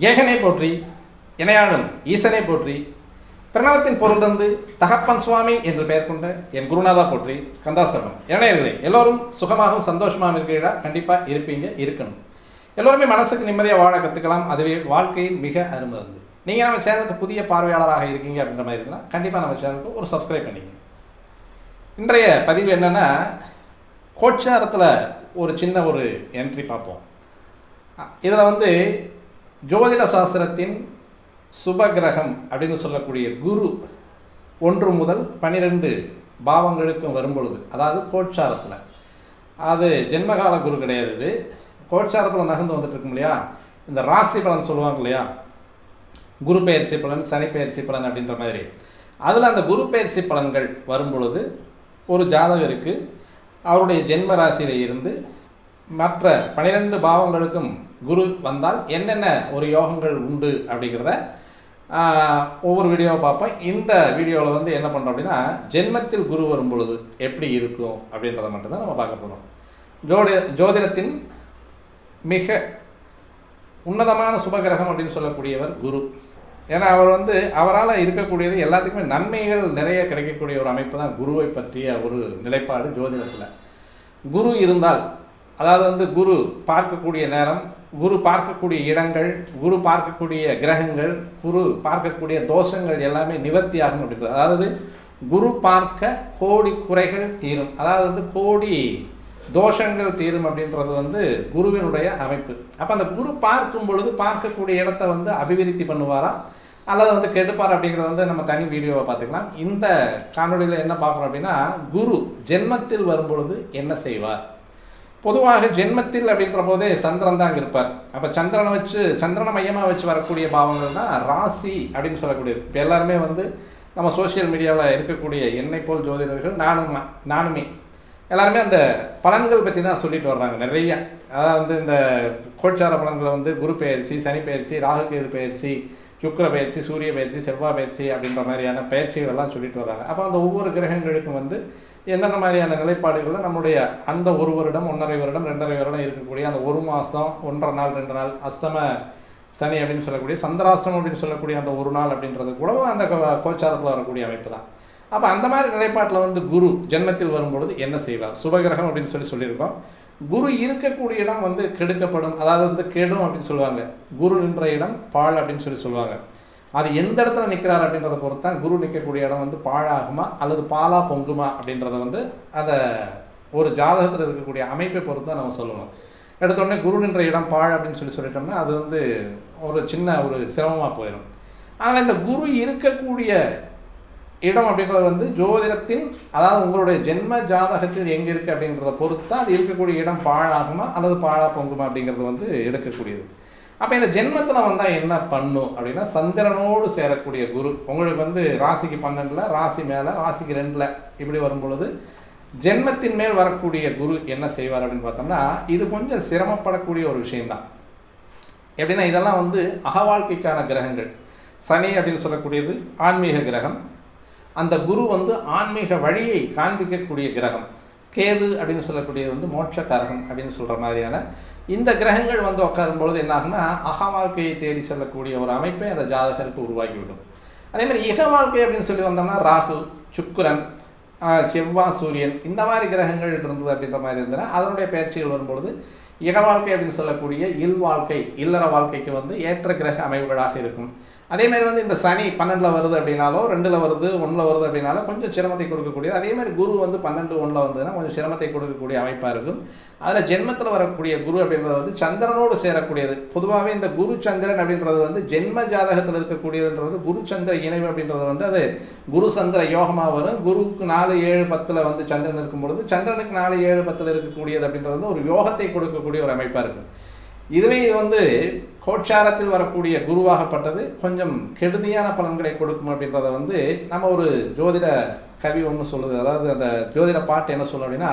ஏகனை போற்றி இணையாளும் ஈசனை போற்றி பிரணவத்தின் பொருள் தந்து தகப்பன் சுவாமி என்று பெயர் கொண்ட என் குருநாதா போற்றி ஸ்கந்தாசிரமம் இணையர்களே எல்லோரும் சுகமாகவும் சந்தோஷமாகவும் இருக்கிறீரா கண்டிப்பாக இருப்பீங்க இருக்கணும். எல்லோருமே மனசுக்கு நிம்மதியாக வாழ கற்றுக்கலாம் அதுவே வாழ்க்கையின் மிக அருமருந்து நீங்கள் நம்ம சேனலுக்கு புதிய பார்வையாளராக இருக்கீங்க அப்படின்ற மாதிரி இருந்தால் கண்டிப்பாக நம்ம சேனலுக்கு ஒரு சப்ஸ்கிரைப் பண்ணிக்கங்க. இன்றைய பதிவு என்னென்னா கோச்சாரத்தில் ஒரு சின்ன ஒரு என்ட்ரி பார்ப்போம். இதில் வந்து ஜோதிட சாஸ்திரத்தின் சுபகிரகம் அப்படின்னு சொல்லக்கூடிய குரு ஒன்று முதல் பனிரெண்டு பாவங்களுக்கும் வரும்பொழுது அதாவது கோட்சாரத்தில் அது ஜென்மகால குரு கிடையாது கோட்சாரத்தில் நகர்ந்து வந்துட்டு இருக்கும் இல்லையா? இந்த ராசி பலன் சொல்லுவாங்க இல்லையா? குரு பெயர்ச்சி பலன் சனி பெயர்ச்சி பலன் அப்படின்ற மாதிரி. அதில் அந்த குரு பெயர்ச்சி பலன்கள் வரும்பொழுது ஒரு ஜாதகருக்கு அவருடைய ஜென்ம ராசியில் இருந்து மற்ற பனிரெண்டு பாவங்களுக்கும் குரு வந்தால் என்னென்ன ஒரு யோகங்கள் உண்டு அப்படிங்கிறத ஒவ்வொரு வீடியோவை பார்ப்போம். இந்த வீடியோவில் வந்து என்ன பண்ணுறோம் அப்படின்னா ஜென்மத்தில் குரு வரும் பொழுது எப்படி இருக்கும் அப்படின்றத மட்டும்தான் நம்ம பார்க்க போகிறோம் ஜோடி ஜோதிடத்தின் மிக உன்னதமான சுபகிரகம் அப்படின்னு சொல்லக்கூடியவர் குரு. ஏன்னா அவர் வந்து அவரால் இருக்கக்கூடியது எல்லாத்துக்குமே நன்மைகள் நிறைய கிடைக்கக்கூடிய ஒரு அமைப்பு தான் குருவை பற்றிய ஒரு நிலைப்பாடு ஜோதிடத்தில். குரு இருந்தால் அதாவது வந்து குரு பார்க்கக்கூடிய நேரம் குரு பார்க்கக்கூடிய இடங்கள் குரு பார்க்கக்கூடிய கிரகங்கள் குரு பார்க்கக்கூடிய தோஷங்கள் எல்லாமே நிவர்த்தி ஆகும் அப்படின்றது. அதாவது குரு பார்க்க கோடி குறைகள் தீரும். அதாவது வந்து கோடி தோஷங்கள் தீரும் அப்படின்றது வந்து குருவினுடைய அமைப்பு. அப்போ அந்த குரு பார்க்கும் பொழுது பார்க்கக்கூடிய இடத்த வந்து அபிவிருத்தி பண்ணுவாரா? அல்லது வந்து கெடுப்பார் அப்படிங்கிறத வந்து நம்ம தனி வீடியோவை பார்த்துக்கலாம். இந்த காணொலியில் என்ன பார்க்குறோம் அப்படின்னா குரு ஜென்மத்தில் வரும்பொழுது என்ன செய்வார்? பொதுவாக ஜென்மத்தில் அப்படின்ற போதே சந்திரன் தான் அங்கே இருப்பார். அப்போ சந்திரனை வச்சு சந்திரனை மையமாக வச்சு வரக்கூடிய பாவங்கள் தான் ராசி அப்படின்னு சொல்லக்கூடியது. இப்போ எல்லாருமே வந்து நம்ம சோஷியல் மீடியாவில் இருக்கக்கூடிய என்னை போல் ஜோதிடர்கள் நானும் நானுமே. எல்லாருமே அந்த பலன்கள் பற்றி தான் சொல்லிட்டு வர்றாங்க நிறைய. அதாவது வந்து இந்த கோட்சார பலன்களை வந்து குரு பெயர்ச்சி சனி பயிற்சி ராகு கேது பெயர்ச்சி சுக்கிர பயிற்சி சூரிய பயிற்சி செவ்வாய் பயிற்சி அப்படின்ற மாதிரியான பயிற்சிகள் எல்லாம் சொல்லிட்டு வர்றாங்க. அப்போ அந்த ஒவ்வொரு கிரகங்களுக்கும் வந்து எந்தெந்த மாதிரியான நிலைப்பாடுகளில் நம்முடைய அந்த ஒரு வருடம் ஒன்றரை வருடம் ரெண்டரை வருடம் இருக்கக்கூடிய அந்த ஒரு மாதம் ஒன்றரை நாள் ரெண்டு நாள் அஷ்டம சனி அப்படின்னு சொல்லக்கூடிய சந்திராஷ்டமம் அப்படின்னு சொல்லக்கூடிய அந்த ஒரு நாள் அப்படின்றது கூடவும் அந்த கோச்சாரத்தில் வரக்கூடிய அமைப்பு தான். அப்போ அந்த மாதிரி நிலைப்பாட்டில் வந்து குரு ஜென்மத்தில் வரும்பொழுது என்ன செய்வார்? சுபகிரகம் அப்படின்னு சொல்லி சொல்லியிருக்கோம். குரு இருக்கக்கூடிய இடம் வந்து கெடுக்கப்படும் அதாவது வந்து கெடும் அப்படின்னு சொல்லுவாங்க குரு நின்ற இடம் பால் அப்படின்னு சொல்லி சொல்லுவாங்க. அது எந்த இடத்துல நிற்கிறார் அப்படின்றத பொறுத்து தான் குரு நிற்கக்கூடிய இடம் வந்து பாழாகுமா அல்லது பாலா பொங்குமா அப்படின்றத வந்து அந்த ஒரு ஜாதகத்தில் இருக்கக்கூடிய அமைப்பை பொறுத்து தான் நம்ம சொல்லணும். எடுத்தோடனே குரு நின்ற இடம் பாழ் அப்படின்னு சொல்லி சொல்லிட்டோம்னா அது வந்து ஒரு சின்ன ஒரு சிரமமாக போயிடும் ஆனால் இந்த குரு இருக்கக்கூடிய இடம் அப்படின்றது வந்து ஜோதிடத்தின் அதாவது உங்களுடைய ஜென்ம ஜாதகத்தில் எங்கே இருக்குது அப்படின்றத பொறுத்து தான் அது இருக்கக்கூடிய இடம் பாழாகுமா அல்லது பாழா பொங்குமா அப்படிங்கிறது வந்து எடுக்கக்கூடியது. அப்போ இந்த ஜென்மத்தில் வந்தால் என்ன பண்ணும் அப்படின்னா சந்திரனோடு சேரக்கூடிய குரு உங்களுக்கு வந்து ராசிக்கு பன்னெண்டில் ராசி மேலே ராசிக்கு ரெண்டில் இப்படி வரும்பொழுது ஜென்மத்தின் மேல் வரக்கூடிய குரு என்ன செய்வார் அப்படின்னு பார்த்தோம்னா இது கொஞ்சம் சிரமப்படக்கூடிய ஒரு விஷயம்தான். எப்படின்னா இதெல்லாம் வந்து அகவாழ்க்கைக்கான கிரகங்கள். சனி அப்படின்னு சொல்லக்கூடியது ஆன்மீக கிரகம். அந்த குரு வந்து ஆன்மீக வழியை காண்பிக்கக்கூடிய கிரகம். கேது அப்படின்னு சொல்லக்கூடியது வந்து மோட்சக்காரகம் அப்படின்னு சொல்கிற மாதிரியான இந்த கிரகங்கள் வந்து உட்காரும் பொழுது என்னாகும்னா அக வாழ்க்கையை தேடி செல்லக்கூடிய ஒரு அமைப்பை அந்த ஜாதகருக்கு உருவாக்கிவிடும். அதே மாதிரி இக வாழ்க்கை அப்படின்னு சொல்லி வந்தோம்னா ராகு சுக்கரன் ஆஹ், செவ்வாய் சூரியன் இந்த மாதிரி கிரகங்கள் இருந்தது அப்படின்ற மாதிரி இருந்ததுன்னா அதனுடைய பயிற்சிகள் வரும்பொழுது இக வாழ்க்கை அப்படின்னு சொல்லக்கூடிய இல் வாழ்க்கை இல்லற வாழ்க்கைக்கு வந்து ஏற்ற கிரக அமைவுகளாக இருக்கும். அதே மாதிரி வந்து இந்த சனி பன்னெண்டில் வருது அப்படின்னாலோ ரெண்டில் வருது ஒன்றில் வருது அப்படின்னாலும் கொஞ்சம் சிரமத்தை கொடுக்கக்கூடியது அதே மாதிரி குரு வந்து பன்னெண்டு ஒன்றில் வந்ததுன்னா கொஞ்சம் சிரமத்தை கொடுக்கக்கூடிய அமைப்பாக இருக்கும். அதில் ஜென்மத்தில் வரக்கூடிய குரு அப்படின்றது வந்து சந்திரனோடு சேரக்கூடியது. பொதுவாகவே இந்த குரு சந்திரன் அப்படின்றது வந்து ஜென்ம ஜாதகத்தில் இருக்கக்கூடியதுன்றது குரு சந்திர இணைவு அப்படின்றது வந்து அது குரு சந்திர யோகமாக வரும். குருவுக்கு நாலு ஏழு பத்தில் வந்து சந்திரன் இருக்கும் பொழுது சந்திரனுக்கு நாலு ஏழு பத்தில் இருக்கக்கூடியது அப்படின்றது வந்து ஒரு யோகத்தை கொடுக்கக்கூடிய ஒரு அமைப்பாக இருக்கும். இதுவே இது வந்து கோட்சாரத்தில் வரக்கூடிய குருவாகப்பட்டது. கொஞ்சம் கெடுதியான பலன்களை கொடுக்கும் அப்படின்றத வந்து நம்ம ஒரு ஜோதிட கவி ஒன்று சொல்லுது. அதாவது அந்த ஜோதிட பாட்டு என்ன சொல்லும் அப்படின்னா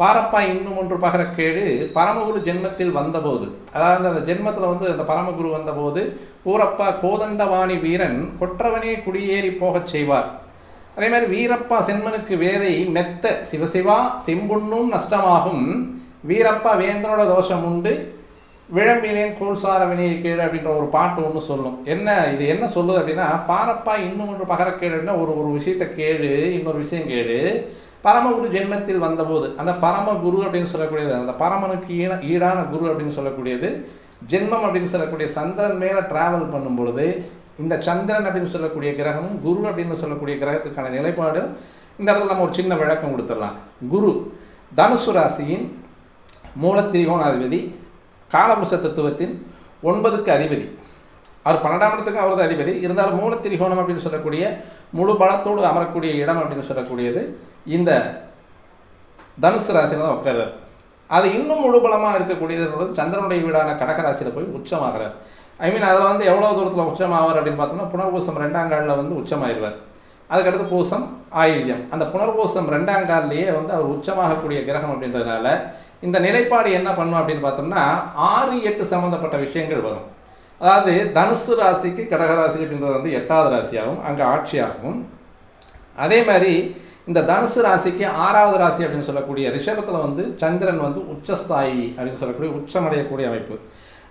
பாரப்பா இன்னும் ஒன்று பகர கேடு பரமகுரு ஜென்மத்தில் வந்தபோது. அதாவது அந்த ஜென்மத்தில் வந்து அந்த பரமகுரு வந்தபோது ஊரப்பா கோதண்டவாணி வீரன் கொற்றவனே குடியேறி போகச் செய்வார். அதே மாதிரி வீரப்பா சென்மனுக்கு வேதை மெத்த சிவசிவா செம்புண்ணும் நஷ்டமாகும். வீரப்பா வேந்தனோட தோஷம் உண்டு விழம்பினேன் கோல்சார வினையை கீழே அப்படின்ற ஒரு பாட்டு ஒன்று சொல்லும். என்ன இது என்ன சொல்லுது அப்படின்னா பாரப்பா இன்னும் ஒன்று பகர அப்படின்னா ஒரு ஒரு விஷயத்தை கேடு இன்னொரு விஷயம் கேடு பரமகுரு ஜென்மத்தில் வந்தபோது அந்த பரம குரு அப்படின்னு சொல்லக்கூடியது அந்த பரமனுக்கு ஈன ஈடான குரு அப்படின்னு சொல்லக்கூடியது ஜென்மம் அப்படின்னு சொல்லக்கூடிய சந்திரன் மேலே டிராவல் பண்ணும் பொழுது இந்த சந்திரன் அப்படின்னு சொல்லக்கூடிய கிரகமும் குரு அப்படின்னு சொல்லக்கூடிய கிரகத்துக்கான நிலைப்பாடு இந்த இடத்துல நம்ம ஒரு சின்ன விளக்கம் கொடுத்துடலாம். குரு தனுசு ராசியின் மூலத்திரிகோணாதிபதி காலபுருஷ தத்துவத்தின் ஒன்பதுக்கு அதிபதி. அவர் பன்னெண்டாம் இடத்துக்கு அவரது அதிபதி. இருந்தாலும் மூல திரிகோணம் அப்படின்னு சொல்லக்கூடிய முழு பலத்தோடு அமரக்கூடிய இடம் அப்படின்னு சொல்லக்கூடியது இந்த தனுசு ராசியில் தான் உட்கார்றார். அது இன்னும் முழு பலமாக இருக்கக்கூடியது சந்திரனுடைய வீடான கடகராசியில் போய் உச்சமாகிறார். ஐ மீன் அதில் வந்து எவ்வளோ தூரத்தில் உச்சமாவார் அப்படின்னு பார்த்தோம்னா புனர்பூசம் ரெண்டாம் காலில் வந்து உச்சமாயிருவார் அதுக்கடுத்து பூசம் ஆயில்யம். அந்த புனர்பூசம் ரெண்டாம் காலிலேயே வந்து அவர் உச்சமாகக்கூடிய கிரகம் அப்படின்றதுனால இந்த நிலைப்பாடு என்ன பண்ணும் அப்படின்னு பார்த்தோம்னா ஆறு எட்டு சம்மந்தப்பட்ட விஷயங்கள் வரும். அதாவது தனுசு ராசிக்கு கடகராசி அப்படின்றது வந்து எட்டாவது ராசியாகவும் அங்கே ஆட்சியாகவும். அதே மாதிரி இந்த தனுசு ராசிக்கு ஆறாவது ராசி அப்படின்னு சொல்லக்கூடிய ரிஷபத்தில் வந்து சந்திரன் வந்து உச்சஸ்தாயி அப்படின்னு சொல்லக்கூடிய உச்சமடையக்கூடிய அமைப்பு.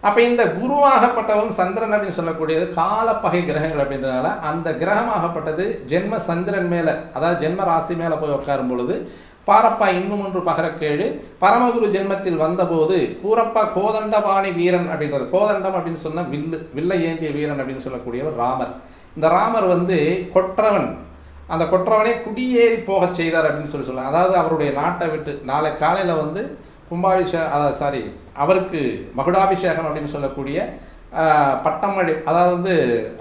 அப்போ இந்த குருவாகப்பட்டவன் சந்திரன் அப்படின்னு சொல்லக்கூடியது காலப்பகை கிரகங்கள் அப்படின்றனால அந்த கிரகமாகப்பட்டது ஜென்ம சந்திரன் மேலே அதாவது ஜென்ம ராசி மேலே போய் உட்காரும் பொழுது பாரப்பா இன்னும் ஒன்று பகரக்கேழு. பரமகுரு ஜென்மத்தில் வந்தபோது கூரப்பா கோதண்டபாணி வீரன் அப்படின்றது. கோதண்டம் அப்படின்னு சொன்னால் வில்லு வில்லை ஏந்திய வீரன் அப்படின்னு சொல்லக்கூடியவர் ராமர். இந்த ராமர் வந்து கொற்றவன். அந்த கொற்றவனை குடியேறி போகச் செய்தார் அப்படின்னு சொல்லி சொல்லலாம் அதாவது அவருடைய நாட்டை விட்டு நாளை காலையில் வந்து கும்பாபிஷே அதாவது சாரி அவருக்கு மகுடாபிஷேகம் அப்படின்னு சொல்லக்கூடிய பட்டம் அடி அதாவது வந்து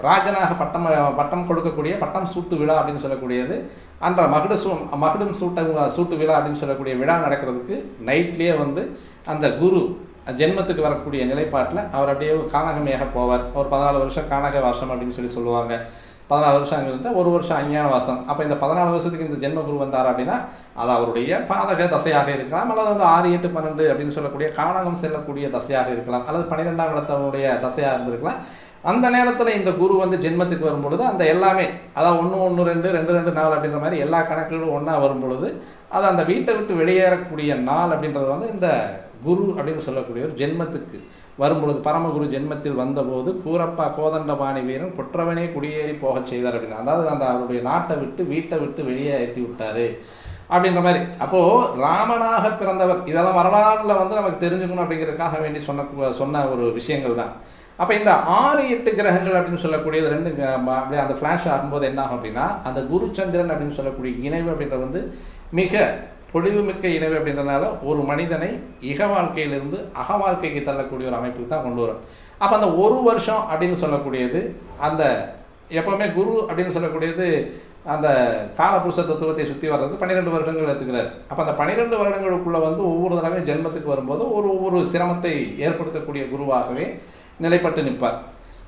ராஜனாக பட்டம் பட்டம் கொடுக்கக்கூடிய பட்டம் சூட்டு விழா அப்படின்னு சொல்லக்கூடியது. அன்ற மகுட சூ மகுடம் சூட்ட சூட்டு விழா அப்படின்னு சொல்லக்கூடிய விழா நடக்கிறதுக்கு நைட்லேயே வந்து அந்த குரு ஜென்மத்துக்கு வரக்கூடிய நிலைப்பாட்டில் அவர் அப்படியே கானகமேக போவார். ஒரு பதினாலு வருஷம் கானக வாசம் அப்படின்னு சொல்லி சொல்லுவாங்க. பதினாலு வருஷம் அங்கே இருந்தால் ஒரு வருஷம் அஞ்ஞான வாசம். அப்போ இந்த பதினாலு வருஷத்துக்கு இந்த ஜென்ம குரு வந்தார் அப்படின்னா அது அவருடைய பாதக தசையாக இருக்கலாம். அல்லது வந்து ஆறு எட்டு பன்னெண்டு அப்படின்னு சொல்லக்கூடிய காணகம் செல்லக்கூடிய தசையாக இருக்கலாம். அல்லது பன்னிரெண்டாம் இடத்தவனுடைய தசையாக இருந்திருக்கலாம். அந்த நேரத்தில் இந்த குரு வந்து ஜென்மத்துக்கு வரும்பொழுது அந்த எல்லாமே அதாவது ஒன்று ஒன்று ரெண்டு ரெண்டு ரெண்டு நாள் அப்படின்ற மாதிரி எல்லா கணக்குகளும் ஒன்றா வரும் பொழுது அது அந்த வீட்டை விட்டு வெளியேறக்கூடிய நாள் அப்படின்றது வந்து இந்த குரு அப்படின்னு சொல்லக்கூடிய ஒரு ஜென்மத்துக்கு வரும்பொழுது பரமகுரு ஜென்மத்தில் வந்தபோது கூரப்பா கோதண்டபாணி வீரன் குற்றவனே குடியேறி போகச் செய்தார் அப்படின்னு. அதாவது அந்த அவருடைய நாட்டை விட்டு வீட்டை விட்டு வெளியே ஏற்றி விட்டாரு அப்படின்ற மாதிரி. அப்போது ராமனாக பிறந்தவர் இதெல்லாம் வரலாறுல வந்து நமக்கு தெரிஞ்சுக்கணும் அப்படிங்கிறதுக்காக வேண்டி சொன்ன சொன்ன ஒரு விஷயங்கள் தான் அப்போ இந்த ஆறு எட்டு கிரகங்கள் அப்படின்னு சொல்லக்கூடியது ரெண்டு அப்படியே அந்த ஃப்ளாஷ் ஆகும்போது என்ன ஆகும் அப்படின்னா அந்த குரு சந்திரன் அப்படின்னு சொல்லக்கூடிய இணைவு அப்படின்றது வந்து மிக பொழிவுமிக்க இணைவு அப்படின்றதுனால ஒரு மனிதனை இக வாழ்க்கையிலிருந்து அக வாழ்க்கைக்கு தள்ளக்கூடிய ஒரு அமைப்புக்கு தான் கொண்டு வரும். அப்போ அந்த ஒரு வருஷம் அப்படின்னு சொல்லக்கூடியது அந்த எப்போவுமே குரு அப்படின்னு சொல்லக்கூடியது அந்த காலபுருஷ தத்துவத்தை சுற்றி வர்றது பன்னிரெண்டு வருடங்கள் எடுத்துக்கிறார். அப்போ அந்த பன்னிரெண்டு வருடங்களுக்குள்ளே வந்து ஒவ்வொரு தடவை ஜென்மத்துக்கு வரும்போது ஒரு ஒவ்வொரு சிரமத்தை ஏற்படுத்தக்கூடிய குருவாகவே நிலைப்பட்டு நிற்பார்.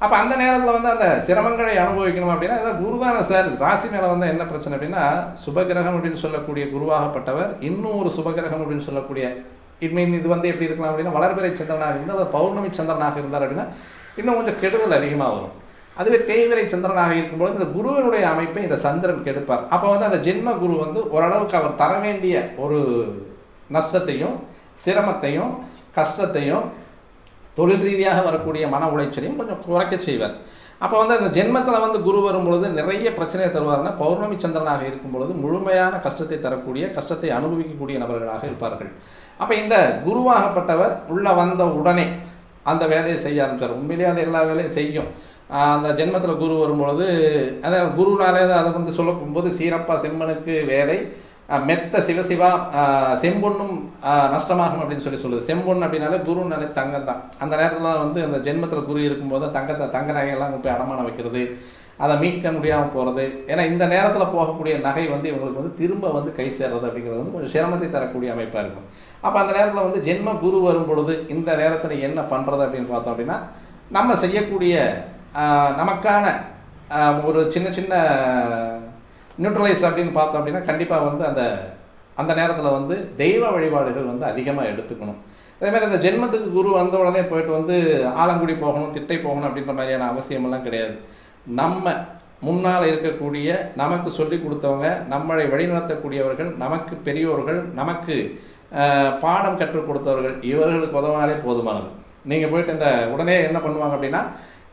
அப்போ அந்த நேரத்தில் வந்து அந்த சிரமங்களை அனுபவிக்கணும் அப்படின்னா அதான் குருதான சார் ராசி மேலே வந்து என்ன பிரச்சனை அப்படின்னா சுபகிரகம் அப்படின்னு சொல்லக்கூடிய குருவாகப்பட்டவர் இன்னும் ஒரு சுபகிரகம் அப்படின்னு சொல்லக்கூடிய இன்மீன் இது வந்து எப்படி இருக்கலாம் அப்படின்னா வளர்பிறை சந்திரனாக இருந்தால் அது பௌர்ணமி சந்திரனாக இருந்தார் அப்படின்னா இன்னும் கொஞ்சம் கெடுதல் அதிகமாக வரும். அதுவே தேய்விரை சந்திரனாக இருக்கும்போது இந்த குருவினுடைய அமைப்பை இந்த சந்திரன் கெடுப்பார். அப்போ வந்து அந்த ஜென்ம குரு வந்து ஓரளவுக்கு அவர் தர வேண்டிய ஒரு நஷ்டத்தையும் சிரமத்தையும் கஷ்டத்தையும் தொழில் ரீதியாக வரக்கூடிய மன உளைச்சலையும் கொஞ்சம் குறைக்க செய்வார். அப்போ வந்து அந்த ஜென்மத்தில் வந்து குரு வரும்பொழுது நிறைய பிரச்சனையை தருவார்னா பௌர்ணமி சந்திரனாக இருக்கும் பொழுது முழுமையான கஷ்டத்தை தரக்கூடிய கஷ்டத்தை அனுபவிக்கக்கூடிய நபர்களாக இருப்பார்கள். அப்போ இந்த குருவாகப்பட்டவர் உள்ளே வந்த உடனே அந்த வேலையை செய்ய ஆரம்பித்தார் உண்மையிலேயே அது எல்லா வேலையும் செய்யும். அந்த ஜென்மத்தில் குரு வரும்பொழுது அதாவது குருனாலே அதை வந்து சொல்லும்போது சீரப்பா செம்மனுக்கு வேலை மெத்த சிவசிவா செம்பொன்னும் நஷ்டமாகும் அப்படின்னு சொல்லி சொல்லுது. செம்பொன் அப்படின்னாலே குருனாலே தங்கம் தான் அந்த நேரத்தில் வந்து அந்த ஜென்மத்தில் குரு இருக்கும்போது தங்கத்தை தங்க நகையெல்லாம் போய் அடமானம் வைக்கிறது அதை மீட்க முடியாமல் போகிறது ஏன்னா இந்த நேரத்தில் போகக்கூடிய நகை வந்து இவங்களுக்கு வந்து திரும்ப வந்து கை சேர்றது அப்படிங்கிறது வந்து கொஞ்சம் சிரமத்தை தரக்கூடிய அமைப்பாக இருக்கும். அப்போ அந்த நேரத்தில் வந்து ஜென்ம குரு வரும் பொழுது இந்த நேரத்தில் என்ன பண்ணுறது அப்படின்னு பார்த்தோம் அப்படின்னா நம்ம செய்யக்கூடிய நமக்கான ஒரு சின்ன சின்ன நியூட்ரலைஸ் அப்படின்னு பார்த்தோம் அப்படின்னா கண்டிப்பாக வந்து அந்த அந்த நேரத்தில் வந்து தெய்வ வழிபாடுகள் வந்து அதிகமாக எடுத்துக்கணும். அதேமாதிரி அந்த ஜென்மத்துக்கு குரு வந்த உடனே போயிட்டு வந்து ஆலங்குடி போகணும் திட்டை போகணும் அப்படின்ற மாதிரியான அவசியமெல்லாம் கிடையாது. நம்ம முன்னால் இருக்கக்கூடிய நமக்கு சொல்லி கொடுத்தவங்க நம்மளை வழிநடத்தக்கூடியவர்கள் நமக்கு பெரியோர்கள் நமக்கு பாடம் கற்றுக் கொடுத்தவர்கள் இவர்களுக்கு உதவினாலே போதுமானது. நீங்கள் போயிட்டு இந்த உடனே என்ன பண்ணுவாங்க அப்படின்னா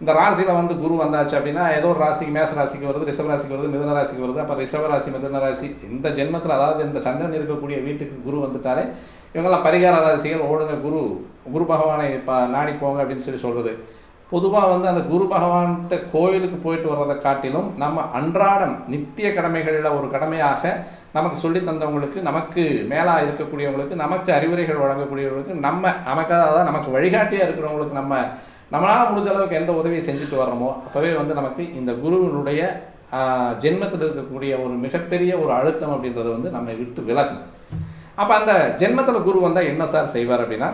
இந்த ராசியில் வந்து குரு வந்தாச்சு அப்படின்னா ஏதோ ஒரு ராசிக்கு மேச ராசிக்கு வருது ரிஷப ராசிக்கு வருது மிதன ராசிக்கு வருது. அப்போ ரிஷப ராசி மிதன ராசி இந்த ஜென்மத்தில் அதாவது இந்த சந்திரன் இருக்கக்கூடிய வீட்டுக்கு குரு வந்துட்டாலே இவங்கெல்லாம் பரிகார ராசிகள் ஓடுங்க குரு குரு பகவானை இப்போ நாடி போங்க அப்படின்னு சொல்லி சொல்கிறது பொதுவாக வந்து அந்த குரு பகவான்கிட்ட கோயிலுக்கு போயிட்டு வர்றதை காட்டிலும் நம்ம அன்றாடம் நித்திய கடமைகளில் ஒரு கடமையாக நமக்கு சொல்லி தந்தவங்களுக்கு நமக்கு மேலாக இருக்கக்கூடியவங்களுக்கு நமக்கு அறிவுரைகள் வழங்கக்கூடியவங்களுக்கு நம்ம நமக்காக அதாவது நமக்கு வழிகாட்டியாக இருக்கிறவங்களுக்கு நம்ம நம்மளால் முடிஞ்ச அளவுக்கு எந்த உதவியை செஞ்சுட்டு வர்றோமோ அப்போவே வந்து நமக்கு இந்த குருவினுடைய ஜென்மத்தில் இருக்கக்கூடிய ஒரு மிகப்பெரிய ஒரு அழுத்தம் அப்படின்றது வந்து நம்மை விட்டு விலகும். அப்போ அந்த ஜென்மத்தில் குரு வந்தால் என்ன சார் செய்வார் அப்படின்னா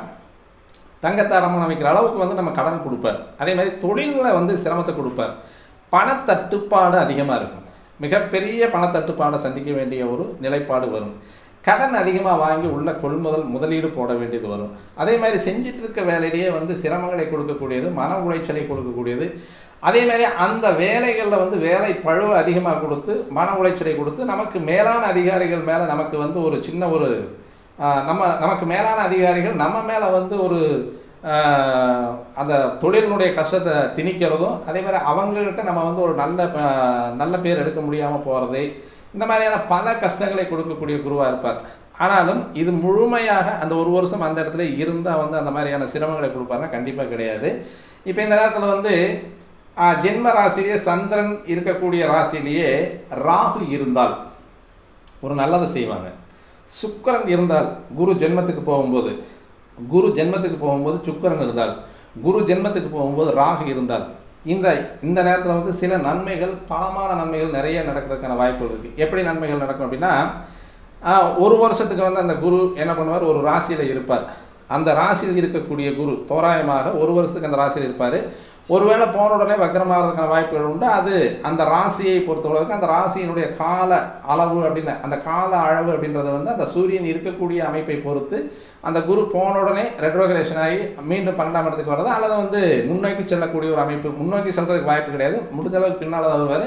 தங்கத்தை அடமானம் வைக்கிற அளவுக்கு வந்து நம்ம கடன் கொடுப்பார். அதே மாதிரி தொழிலில் வந்து சிரமத்தை கொடுப்பார். பணத்தட்டுப்பாடு அதிகமாக இருக்கும். மிகப்பெரிய பணத்தட்டுப்பாடை சந்திக்க வேண்டிய ஒரு நிலைப்பாடு வரும். கடன் அதிகமாக வாங்கி உள்ள கொள்முதல் முதலீடு போட வேண்டியது வரும். அதே மாதிரி செஞ்சிட்டு இருக்க வேலையிலேயே வந்து சிரமங்களை கொடுக்கக்கூடியது மன உளைச்சலை கொடுக்கக்கூடியது. அதே மாதிரி அந்த வேலைகளில் வந்து வேலை பழுவை அதிகமாக கொடுத்து மன உளைச்சலை கொடுத்து நமக்கு மேலான அதிகாரிகள் மேலே நமக்கு வந்து ஒரு சின்ன ஒரு நம்ம நமக்கு மேலான அதிகாரிகள் நம்ம மேலே வந்து ஒரு அந்த தொழிலினுடைய கஷ்டத்தை திணிக்கிறதும் அதே மாதிரி அவங்கக்கிட்ட நம்ம வந்து ஒரு நல்ல நல்ல பேர் எடுக்க முடியாமல் போகிறதே இந்த மாதிரியான பல கஷ்டங்களை கொடுக்கக்கூடிய குருவாக இருப்பார். ஆனாலும் இது முழுமையாக அந்த ஒரு வருஷம் அந்த இடத்துல இருந்தால் வந்து அந்த மாதிரியான சிரமங்களை கொடுப்பாருன்னா கண்டிப்பாக கிடையாது. இப்போ இந்த நேரத்தில் வந்து ஜென்ம ராசிலேயே சந்திரன் இருக்கக்கூடிய ராசியிலேயே ராகு இருந்தால் ஒரு நல்லதை செய்வாங்க. சுக்கரன் இருந்தால் குரு ஜென்மத்துக்கு போகும்போது குரு ஜென்மத்துக்கு போகும்போது சுக்கிரன் இருந்தால் குரு ஜென்மத்துக்கு போகும்போது ராகு இருந்தால் இந்த இந்த நேரத்தில் வந்து சில நன்மைகள் பலமான நன்மைகள் நிறைய நடக்கிறதுக்கான வாய்ப்புகள் இருக்குது எப்படி நன்மைகள் நடக்கும் அப்படின்னா ஒரு வருஷத்துக்கு வந்து அந்த குரு என்ன பண்ணுவார்? ஒரு ராசியில் இருப்பார். அந்த ராசியில் இருக்கக்கூடிய குரு தோராயமாக ஒரு வருஷத்துக்கு அந்த ராசியில் இருப்பார். ஒருவேளை போன உடனே வக்கரமாகிறதுக்கான வாய்ப்புகள் உண்டு. அது அந்த ராசியை பொறுத்தவரைக்கும் அந்த ராசியினுடைய கால அளவு அப்படின்னு அந்த கால அளவு அப்படின்றது வந்து அந்த சூரியன் இருக்கக்கூடிய அமைப்பை பொறுத்து அந்த குரு போன உடனே ரெட்ரோகிரேஷன் ஆகி மீண்டும் பன்னெண்டாம் இடத்துக்கு வர்றது அல்லது வந்து முன்னோக்கி செல்லக்கூடிய ஒரு அமைப்பு. முன்னோக்கி செல்றதுக்கு வாய்ப்பு கிடையாது. முடிஞ்ச அளவுக்கு பின்னால் வருவார்.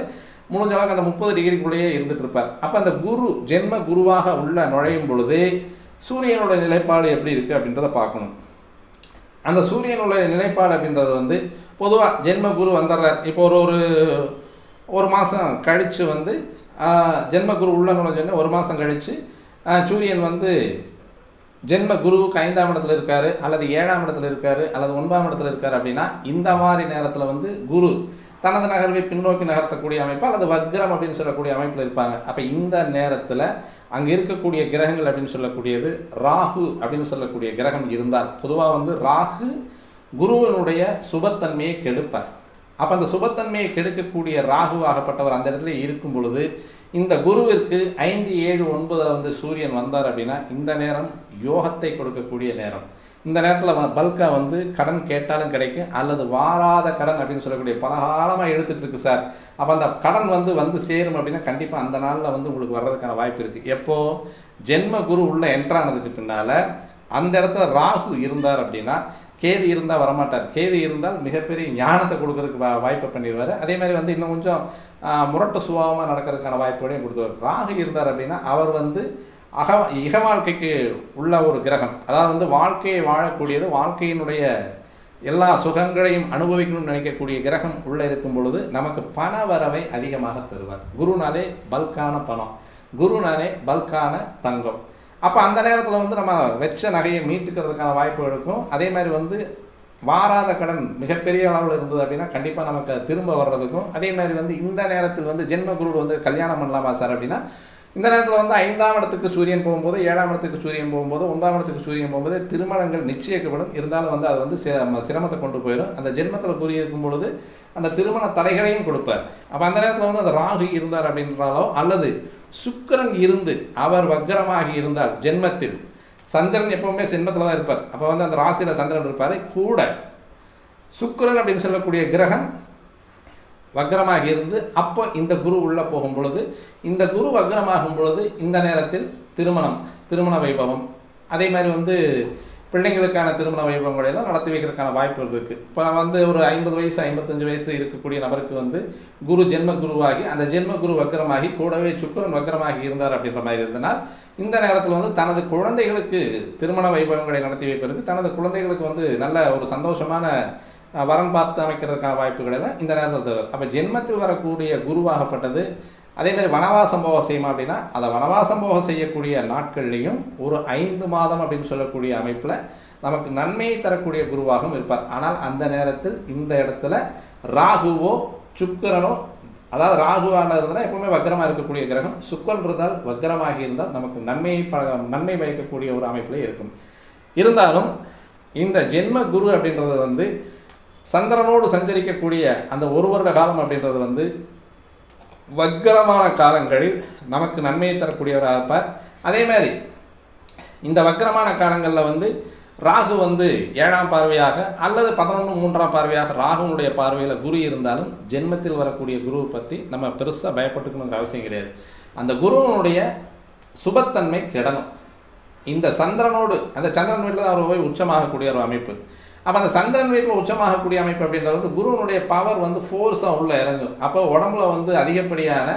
முடிஞ்ச அளவுக்கு அந்த முப்பது டிகிரிக்குள்ளேயே இருந்துட்டு இருப்பார். அப்போ அந்த குரு ஜென்ம குருவாக உள்ள நுழையும் பொழுது சூரியனுடைய நிலைப்பாடு எப்படி இருக்குது அப்படின்றத பார்க்கணும். அந்த சூரியனுடைய நிலைப்பாடு அப்படின்றது வந்து பொதுவாக ஜென்ம குரு வந்துடுறார். இப்போ ஒரு ஒரு ஒரு மாதம் கழித்து வந்து ஜென்ம குரு உள்ள நுழைஞ்சோடனே ஒரு மாதம் கழித்து சூரியன் வந்து ஜென்ம குருவுக்கு ஐந்தாம் இடத்துல இருக்கார் அல்லது ஏழாம் இடத்துல இருக்கார் அல்லது ஒன்பதாம் இடத்துல இருக்கார் அப்படின்னா இந்த மாதிரி நேரத்தில் வந்து குரு தனது நகர்வை பின்னோக்கி நகர்த்தக்கூடிய அமைப்பு அல்லது வக்ரம் அப்படின்னு சொல்லக்கூடிய அமைப்பில் இருப்பாங்க. அப்போ இந்த நேரத்தில் அங்கே இருக்கக்கூடிய கிரகங்கள் அப்படின்னு சொல்லக்கூடியது ராகு அப்படின்னு சொல்லக்கூடிய கிரகம் இருந்தால் பொதுவாக வந்து ராகு குருவினுடைய சுபத்தன்மையை கெடுப்பார். அப்போ அந்த சுபத்தன்மையை கெடுக்கக்கூடிய ராகுவாகப்பட்டவர் அந்த இடத்துல இருக்கும் பொழுது இந்த குருவிற்கு ஐந்து ஏழு ஒன்பதில் வந்து சூரியன் வந்தார் அப்படின்னா இந்த நேரம் யோகத்தை கொடுக்கக்கூடிய நேரம். இந்த நேரத்தில் பல்கா வந்து கடன் கேட்டாலும் கிடைக்கும் அல்லது வாராத கடன் அப்படின்னு சொல்லக்கூடிய பலகாலமாக எடுத்துகிட்டு எடுத்துட்டு இருக்கு சார். அப்போ அந்த கடன் வந்து வந்து சேரும் அப்படின்னா கண்டிப்பாக அந்த நாளில் வந்து உங்களுக்கு வர்றதுக்கான வாய்ப்பு இருக்குது எப்போ? ஜென்ம குரு உள்ள என்ட்ரானதுக்கு பின்னால் அந்த இடத்துல ராகு இருந்தார் அப்படின்னா கேது இருந்தால் வரமாட்டார். கேது இருந்தால் மிகப்பெரிய ஞானத்தை கொடுக்கறதுக்கு வா வாய்ப்பை பண்ணிடுவார். அதே மாதிரி வந்து இன்னும் கொஞ்சம் முரட்டு சுபாவமாக நடக்கிறதுக்கான வாய்ப்புகளையும் கொடுத்துருவார். ராகு இருந்தார் அப்படின்னா அவர் வந்து அக இக வாழ்க்கைக்கு உள்ள ஒரு கிரகம். அதாவது வந்து வாழ்க்கையை வாழக்கூடியது வாழ்க்கையினுடைய எல்லா சுகங்களையும் அனுபவிக்கணும்னு நினைக்கக்கூடிய கிரகம் உள்ளே இருக்கும் பொழுது நமக்கு பண வரவை அதிகமாக தருவார். குருனாலே பல்கான பணம். குருனாலே பல்கான தங்கம். அப்போ அந்த நேரத்தில் வந்து நம்ம வச்ச நகையை மீட்டுக்கிறதுக்கான வாய்ப்பு இருக்கும். அதே மாதிரி வந்து வாராத கடன் மிகப்பெரிய அளவில் இருந்தது அப்படின்னா கண்டிப்பாக நமக்கு திரும்ப வர்றதுக்கும். அதே மாதிரி வந்து இந்த நேரத்தில் வந்து ஜென்ம குரு வந்து கல்யாணம் பண்ணலாமா சார் அப்படின்னா இந்த நேரத்தில் வந்து ஐந்தாம் இடத்துக்கு சூரியன் போகும்போது ஏழாம் இடத்துக்கு சூரியன் போகும்போது ஒன்றாம் இடத்துக்கு சூரியன் போகும்போது திருமணங்கள் நிச்சயிக்கப்படும். இருந்தாலும் வந்து அது வந்து சிரமத்தை கொண்டு போயிடும். அந்த ஜென்மத்தில் குறி இருக்கும் பொழுது அந்த திருமண தடைகளையும் கொடுப்பார். அப்போ அந்த நேரத்தில் வந்து அந்த ராகு இருந்தார் அப்படின்றாலோ அல்லது சுக்கரன் இருந்து அவர் வக்ரமாக இருந்தால் ஜென்மத்தில் சந்திரன் எப்பவுமே ஜென்மத்தில் தான் இருப்பார். அப்போ வந்து அந்த ராசியில் சந்திரன் இருப்பார். கூட சுக்கரன் அப்படின்னு சொல்லக்கூடிய கிரகம் வக்ரமாக இருந்து அப்போ இந்த குரு உள்ளே போகும் பொழுது இந்த குரு வக்ரமாகும் பொழுது இந்த நேரத்தில் திருமணம் திருமண வைபவம். அதே மாதிரி வந்து பிள்ளைங்களுக்கான திருமண வைபவங்களை எல்லாம் நடத்தி வைக்கிறதுக்கான வாய்ப்புகள் இருக்குது இப்போ வந்து ஒரு ஐம்பது வயசு ஐம்பத்தஞ்சு வயசு இருக்கக்கூடிய நபருக்கு வந்து குரு ஜென்ம குருவாகி அந்த ஜென்ம குரு வக்கரமாகி கூடவே சுக்கரன் வக்கரமாகி இருந்தார் அப்படின்ற மாதிரி இருந்தனால் இந்த நேரத்தில் வந்து தனது குழந்தைகளுக்கு திருமண வைபவங்களை நடத்தி வைப்பதற்கு தனது குழந்தைகளுக்கு வந்து நல்ல ஒரு சந்தோஷமான வரம் வரன் பார்த்து அமைக்கிறதுக்கான வாய்ப்புகள் எல்லாம் இந்த நேரத்தில் அப்போ ஜென்மத்தில் வரக்கூடிய குருவாகப்பட்டது அதே மாதிரி வனவாசம் போக செய்யுமா அப்படின்னா அதை வனவாசம் போக செய்யக்கூடிய நாட்கள்லையும் ஒரு ஐந்து மாதம் அப்படின்னு சொல்லக்கூடிய அமைப்பில் நமக்கு நன்மையை தரக்கூடிய குருவாகவும் இருப்பார். ஆனால் அந்த நேரத்தில் இந்த இடத்துல ராகுவோ சுக்கிரனோ அதாவது ராகுவான இருந்தால் எப்பவுமே வக்கரமாக இருக்கக்கூடிய கிரகம். சுக்கரன் இருந்தால் இருந்தால் நமக்கு நன்மையை ப நன்மை பயக்கக்கூடிய ஒரு அமைப்பில் இருக்கும். இருந்தாலும் இந்த ஜென்ம குரு அப்படின்றது வந்து சந்திரனோடு சஞ்சரிக்கக்கூடிய அந்த ஒரு வருட காலம் அப்படின்றது வந்து வக்கரமான காலங்களில் நமக்கு நன்மையை தரக்கூடியவராக இருப்பார். அதே மாதிரி இந்த வக்கரமான காலங்களில் வந்து ராகு வந்து ஏழாம் பார்வையாக அல்லது பதினொன்று மூன்றாம் பார்வையாக ராகுனுடைய பார்வையில் குரு இருந்தாலும் ஜென்மத்தில் வரக்கூடிய குருவை பற்றி நம்ம பெருசாக பயப்பட்டுக்கணுங்கிற அவசியம் கிடையாது. அந்த குருவனுடைய சுபத்தன்மை கிடணும். இந்த சந்திரனோடு அந்த சந்திரன் வீட்டில் தான் அவர் போய் உச்சமாகக்கூடிய ஒரு அமைப்பு. அப்போ அந்த சந்திரன் வீட்டில் உச்சமாகக்கூடிய அமைப்பு அப்படின்றது வந்து குருவனுடைய பவர் வந்து ஃபோர்ஸாக உள்ளே இறங்கும். அப்போ உடம்புல வந்து அதிகப்படியான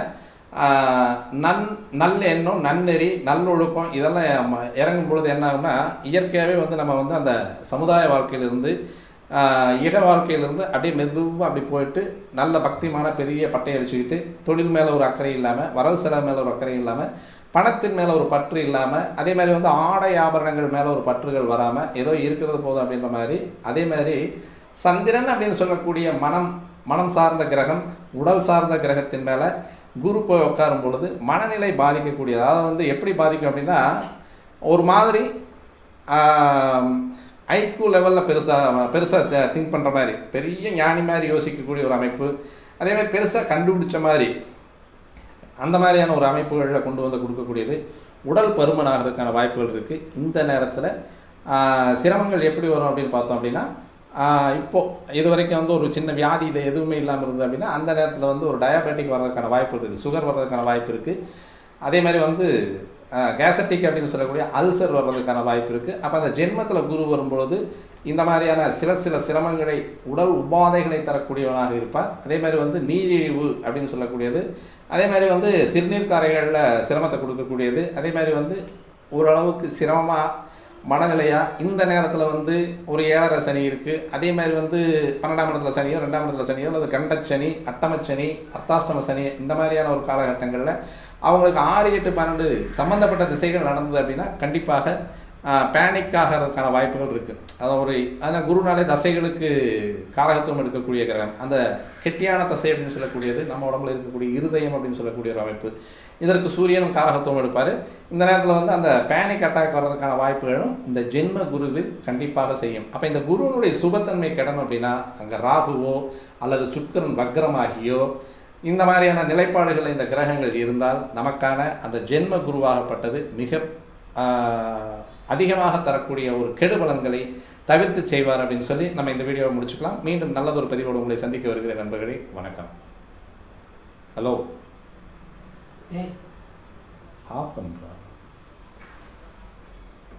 நன் நல்ல எண்ணம் நன்னெறி நல்லொழுக்கம் இதெல்லாம் ம- இறங்கும் பொழுது என்ன ஆகும்னா இயற்கையாகவே வந்து நம்ம வந்து அந்த சமுதாய வாழ்க்கையிலிருந்து இக வாழ்க்கையிலிருந்து அப்படியே மெதுவாக அப்படி போயிட்டு நல்ல பக்திமான பெரிய பட்டை அடிச்சுக்கிட்டு தொழில் மேலே ஒரு அக்கறை இல்லாமல் வரவு செலவு மேலே ஒரு அக்கறை இல்லாமல் பணத்தின் மேலே ஒரு பற்று இல்லாமல் அதே மாதிரி வந்து ஆடை ஆபரணங்கள் மேலே ஒரு பற்றுகள் வராமல் ஏதோ இருக்கிறது போதும் அப்படின்ற மாதிரி அதே மாதிரி சந்திரன் அப்படின்னு சொல்லக்கூடிய மனம் மனம் சார்ந்த கிரகம் உடல் சார்ந்த கிரகத்தின் மேலே குரு போய் உட்காரும் பொழுது மனநிலை பாதிக்கக்கூடியது. அதாவது வந்து எப்படி பாதிக்கும் அப்படின்னா ஒரு மாதிரி ஐக்யூ லெவலில் பெருசாக பெருசாக திங்க் பண்ணுற மாதிரி பெரிய ஞானி மாதிரி யோசிக்கக்கூடிய ஒரு அமைப்பு. அதே மாதிரி பெருசாக கண்டுபிடிச்ச மாதிரி அந்த மாதிரியான ஒரு அமைப்புகளில் கொண்டு வந்து கொடுக்கக்கூடியது. உடல் பருமனாகிறதுக்கான வாய்ப்புகள் இருக்குது இந்த நேரத்தில் சிரமங்கள் எப்படி வரும் அப்படின்னு பார்த்தோம் அப்படின்னா இப்போது இது வரைக்கும் வந்து ஒரு சின்ன வியாதியில் எதுவுமே இல்லாமல் இருந்தது அப்படின்னா அந்த நேரத்தில் வந்து ஒரு டயபெட்டிக் வர்றதுக்கான வாய்ப்பு இருக்குது சுகர் வர்றதுக்கான வாய்ப்பு இருக்குது அதே மாதிரி வந்து கேசட்டிக் அப்படின்னு சொல்லக்கூடிய அல்சர் வர்றதுக்கான வாய்ப்பு இருக்குது அப்போ அந்த ஜென்மத்தில் குரு வரும்பொழுது இந்த மாதிரியான சில சில சிரமங்களை உடல் உபாதைகளை தரக்கூடியவனாக இருப்பார். அதே மாதிரி வந்து நீரிழிவு அப்படின்னு சொல்லக்கூடியது. அதே மாதிரி வந்து சிறுநீர் தரைகளில் சிரமத்தை கொடுக்கக்கூடியது. அதே மாதிரி வந்து ஓரளவுக்கு சிரமமாக மனநிலையாக இந்த நேரத்தில் வந்து ஒரு ஏழரை சனி இருக்குது அதே மாதிரி வந்து பன்னெண்டாம் இடத்துல சனியோ ரெண்டாம் இடத்துல சனியோ அல்லது கண்டச்சனி அட்டமச்சனி அர்த்தாஷ்டம சனி இந்த மாதிரியான ஒரு காலகட்டங்களில் அவங்களுக்கு ஆறு எட்டு பன்னெண்டு சம்மந்தப்பட்ட திசைகள் நடந்தது அப்படின்னா கண்டிப்பாக பேனிக் ஆகிறதுக்கான வாய்ப்புகள் இருக்குது அது ஒரு ஆனால் குருநாளே தசைகளுக்கு காரகத்துவம் எடுக்கக்கூடிய கிரகம். அந்த கெட்டியான தசை அப்படின்னு சொல்லக்கூடியது நம்ம உடம்புல இருக்கக்கூடிய இருதயம் அப்படின்னு சொல்லக்கூடிய ஒரு அமைப்பு. இதற்கு சூரியனும் காரகத்துவம் எடுப்பார். இந்த நேரத்தில் வந்து அந்த பேனிக் அட்டாக் வர்றதுக்கான வாய்ப்புகளும் இந்த ஜென்ம குருவில் கண்டிப்பாக செய்யும். அப்போ இந்த குருவினுடைய சுபத்தன்மை கிடணும் அப்படின்னா அங்கே ராகுவோ அல்லது சுக்கிரன் வக்ரமாகியோ இந்த மாதிரியான நிலைப்பாடுகள் இந்த கிரகங்கள் இருந்தால் நமக்கான அந்த ஜென்ம குருவாகப்பட்டது மிக அதிகமாக தரக்கூடிய ஒரு கெடுபலன்களை தவிர்த்து செய்வார் அப்படின்னு சொல்லி நம்ம இந்த வீடியோவை முடிச்சுக்கலாம். மீண்டும் நல்லதொரு பதிவோடு உங்களை சந்திக்க வருகிற நண்பர்களே. வணக்கம். ஹலோ ஆஃப் பண்ணுறோம்